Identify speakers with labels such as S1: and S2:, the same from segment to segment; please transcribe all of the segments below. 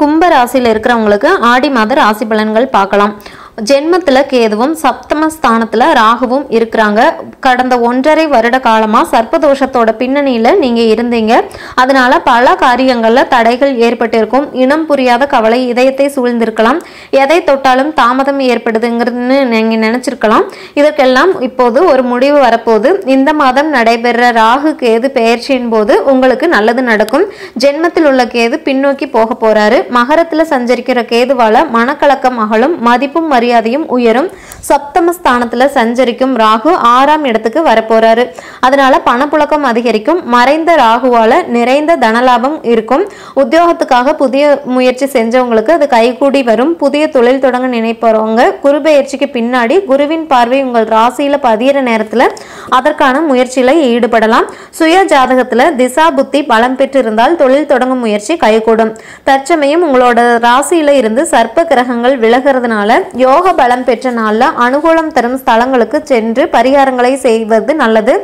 S1: கும்ப ராசியில் இருக்கிறவங்களுக்கு ஆடி மாத ராசி பலன்கள் பார்க்கலாம். ஜென்மத்தில் கேதுவும் சப்தம ஸ்தானத்தில் ராகுவும் இருக்கிறாங்க. கடந்த ஒன்றரை வருட காலமாக சர்ப்பதோஷத்தோட பின்னணியில் நீங்கள் இருந்தீங்க. அதனால பல காரியங்களில் தடைகள் ஏற்பட்டிருக்கும். இனம் புரியாத கவலை இதயத்தை சூழ்ந்திருக்கலாம். எதை தொட்டாலும் தாமதம் ஏற்படுதுங்கிறதுன்னு நீங்கள் நினச்சிருக்கலாம். இதற்கெல்லாம் இப்போது ஒரு முடிவு வரப்போகுது. இந்த மாதம் நடைபெற ராகு கேது பெயர்ச்சியின் போது உங்களுக்கு நல்லது நடக்கும். ஜென்மத்தில் உள்ள கேது பின்னோக்கி போக போறாரு. மகரத்தில் சஞ்சரிக்கிற கேதுவால மனக்கலக்கம் அகலும் மதிப்பும் மரியாதையும் உயரும். சப்தம ஸ்தானத்துல சஞ்சரிக்கும் ராகு ஆறாம் இடத்துக்கு வரப்போறாரு. அதனால பணப்புழக்கம் அதிகரிக்கும். மறைந்த ராகுவால நிறைந்த தனலாபம் இருக்கும். உத்தியோகத்துக்காக புதிய முயற்சி செஞ்சவங்களுக்கு அது கைகூடி வரும். புதிய தொழில் தொடங்க நினைப்பவங்க குரு பெயர்ச்சிக்கு பின்னாடி குருவின் பார்வை உங்கள் ராசியில பதியிற நேரத்துல அதற்கான முயற்சியில ஈடுபடலாம். சுய ஜாதகத்துல திசா புத்தி பலம் பெற்றிருந்தால் தொழில் தொடங்கும் முயற்சி கைகூடும். தற்சமயம் உங்களோட ராசியில இருந்து சர்ப்ப கிரகங்கள் விலகிறதுனால யோ யோக பலம் பெற்ற நாள்ல அனுகூலம் தரும் ஸ்தலங்களுக்கு சென்று பரிகாரங்களை செய்வது நல்லது.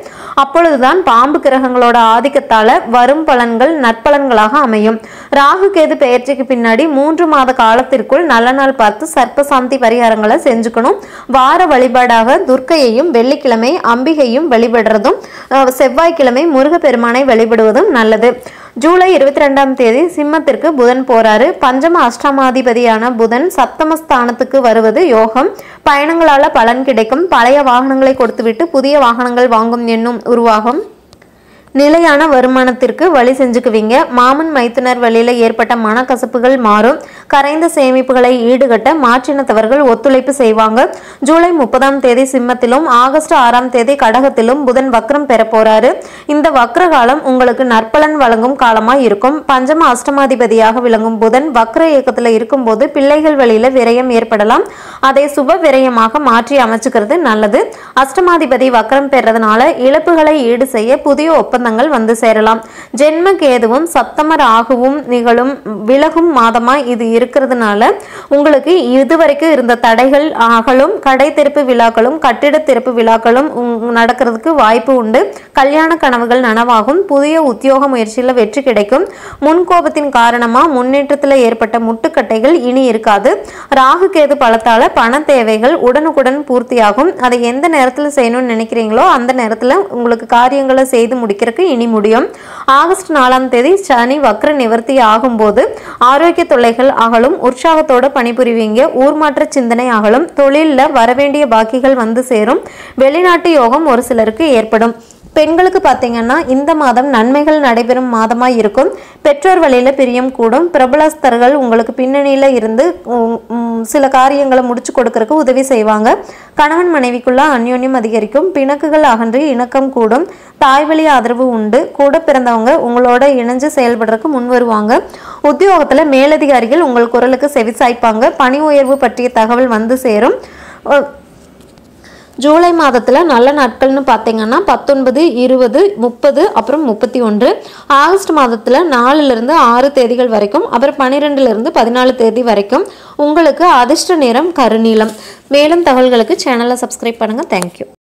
S1: அப்பொழுதுதான் பாம்பு கிரகங்களோட ஆதிக்கத்தால் வரும் பலன்கள் நற்பலன்களாக அமையும். ராகு கேது பெயர்ச்சிக்கு பின்னாடி மூன்று மாத காலத்திற்குள் நல்ல நாள் பார்த்து சர்ப்ப சாந்தி பரிகாரங்களை செஞ்சுக்கணும். வார வழிபாடாக துர்க்கையையும் வெள்ளிக்கிழமை அம்பிகையும் வழிபடுறதும் செவ்வாய்க்கிழமை முருகப்பெருமானை வழிபடுவதும் நல்லது. ஜூலை இருபத்தி ரெண்டாம் தேதி சிம்மத்திற்கு புதன் போறாரு. பஞ்சம அஷ்டமாதிபதியான புதன் சப்தமஸ்தானத்துக்கு வருவது யோகம். பயணங்களால பலன் கிடைக்கும். பழைய வாகனங்களை கொடுத்துவிட்டு புதிய வாகனங்கள் வாங்கும் எண்ணம் உருவாகும். நிலையான வருமானத்திற்கு வழி செஞ்சுக்குவீங்க. மாமன் மைத்துனர் வழியில ஏற்பட்ட மனக்கசப்புகள் மாறும். கரைந்த சேமிப்புகளை ஈடுகட்ட மாற்றினத்தவர்கள் ஒத்துழைப்பு செய்வாங்க. ஜூலை முப்பதாம் தேதி சிம்மத்திலும் ஆகஸ்ட் ஆறாம் தேதி கடகத்திலும் புதன் வக்ரம் பெற போறாரு இந்த வக்ர காலம் உங்களுக்கு நற்பலன் வழங்கும் காலமா இருக்கும். பஞ்சம அஷ்டமாதிபதியாக விளங்கும் புதன் வக்ர இயக்கத்துல இருக்கும்போது பிள்ளைகள் வழியில விரயம் ஏற்படலாம். அதை சுப விரயமாக மாற்றி அமைச்சுக்கிறது நல்லது. அஷ்டமாதிபதி வக்ரம் பெறதுனால இழப்புகளை ஈடு செய்ய புதிய ஒப்பந்தங்கள் வந்து சேரலாம். ஜென்ம கேதுவும் சப்தம ராகுவும் நிகழும் விலகும் மாதமா இது இருக்கிறதுனால உங்களுக்கு இதுவரைக்கும் இருந்த தடைகள் ஆகலும் கடை திறப்பு விழாக்களும் கட்டிட திறப்பு விழாக்களும் நடக்கிறதுக்கு வாய்ப்பு உண்டு. கல்யாண கனவுகள் நனவாகும். புதிய உத்தியோக முயற்சியில் வெற்றி கிடைக்கும். முன்கோபத்தின் காரணமாக முன்னேற்றத்தில் ஏற்பட்ட முட்டுக்கட்டைகள் இனி இருக்காது. ராகு கேது பலத்தால பண தேவைகள் உடனுக்குடன் பூர்த்தியாகும். அதை எந்த நேரத்தில் செய்யணும்னு நினைக்கிறீங்களோ அந்த நேரத்தில் உங்களுக்கு காரியங்களை செய்து முடிக்கிறதுக்கு இனி முடியும். ஆகஸ்ட் நாலாம் தேதி சனி வக்ர நிவர்த்தி ஆகும்போது ஆரோக்கிய தொல்லைகள் ஆகலும் உற்சாகத்தோட பணிபுரிவீங்க. ஊர்மாற்ற சிந்தனை ஆகலும் தொழிலில் வரவேண்டிய பாக்கிகள் வந்து சேரும். வெளிநாட்டு யோகம் ஒரு சிலருக்கு ஏற்படும். பெண்களுக்கு பார்த்தீங்கன்னா இந்த மாதம் நன்மைகள் நடைபெறும் மாதமாக இருக்கும். பெற்றோர் வழியில் பிரியம் கூடும். பிரபலஸ்தர்கள் உங்களுக்கு பின்னணியில் இருந்து சில காரியங்களை முடிச்சு கொடுக்கறதுக்கு உதவி செய்வாங்க. கணவன் மனைவிக்குள்ள அந்யோன்யம் அதிகரிக்கும். பிணக்குகள் அகன்று இணக்கம் கூடும். தாய்வழி ஆதரவு உண்டு. கூட பிறந்தவங்க உங்களோட இணைஞ்சு செயல்படுறதுக்கு முன் வருவாங்க. உத்தியோகத்தில் மேலதிகாரிகள் உங்கள் குரலுக்கு செவிசாய்ப்பாங்க. பணி உயர்வு பற்றிய தகவல் வந்து சேரும். ஜூலை மாதத்தில் நல்ல நாட்கள்னு பார்த்தீங்கன்னா பத்தொன்பது இருபது முப்பது அப்புறம் முப்பத்தி ஒன்று. ஆகஸ்ட் மாதத்தில் நாலுலேருந்து ஆறு தேதிகள் வரைக்கும் அப்புறம் பன்னிரெண்டுலேருந்து பதினாலு தேதி வரைக்கும் உங்களுக்கு அதிர்ஷ்ட நேரம் கருநீளம். மேலும் தகவல்களுக்கு சேனலை சப்ஸ்கிரைப் பண்ணுங்கள் தேங்க்யூ